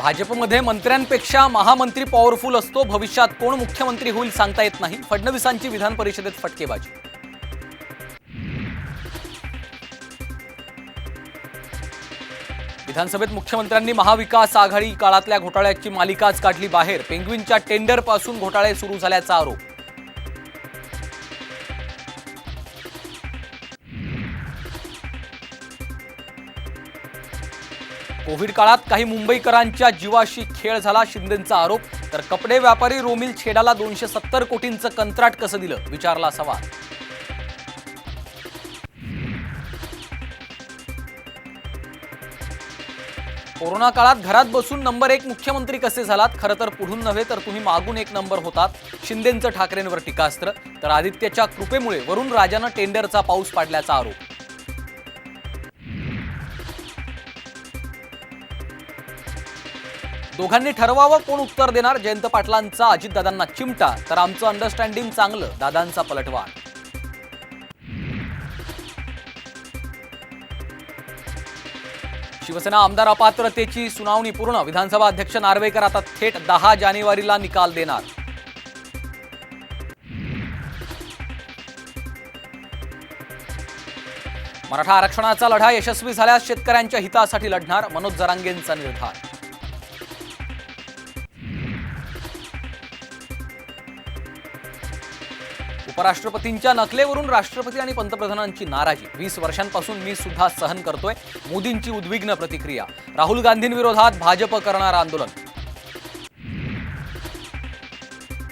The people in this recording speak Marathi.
भाजपमध्ये मंत्र्यांपेक्षा महामंत्री पॉवरफुल असतो. भविष्यात कोण मुख्यमंत्री होईल सांगता येत नाही. फडणवीसांची विधान परिषदेत फटकेबाजी. विधानसभेत मुख्यमंत्र्यांनी महाविकास आघाडी काळातल्या घोटाळ्याची मालिकाच काढली बाहेर. पेंग्विनच्या टेंडरपासून घोटाळे सुरू झाल्याचा आरोप. कोविड काळात काही मुंबईकरांच्या जीवाशी खेळ झाला शिंदेंचा आरोप. तर कपडे व्यापारी रोमिल छेडाला दोनशे सत्तर कोटींचं कंत्राट कसं दिलं? विचारला सवाल कोरोना काळात घरात बसून नंबर एक मुख्यमंत्री कसे झालात? खरं तर पुढून नव्हे तर तुम्ही मागून एक नंबर होतात. शिंदेंचं ठाकरेंवर टीकास्त्र. तर आदित्यच्या कृपेमुळे वरुण राजानं टेंडरचा पाऊस पाडल्याचा आरोप. दोघांनी ठरवावं कोण उत्तर देणार? जयंत पाटलांचा अजितदादांना चिमटा. तर आमचं अंडरस्टँडिंग चांगलं दादांचा पलटवार. शिवसेना आमदार अपात्रतेची सुनावणी पूर्ण. विधानसभा अध्यक्ष नार्वेकर आता थेट दहा जानेवारीला निकाल देणार. मराठा आरक्षणाचा लढा यशस्वी झाल्यास शेतकऱ्यांच्या हितासाठी लढणार. मनोज जरांगेंचा निर्धार. उपराष्ट्रपतींच्या नकलेवरून राष्ट्रपती आणि पंतप्रधानांची नाराजी. वीस वर्षांपासून मी सुद्धा सहन करतोय. मोदींची उद्विग्न प्रतिक्रिया. राहुल गांधींविरोधात भाजप करणार आंदोलन.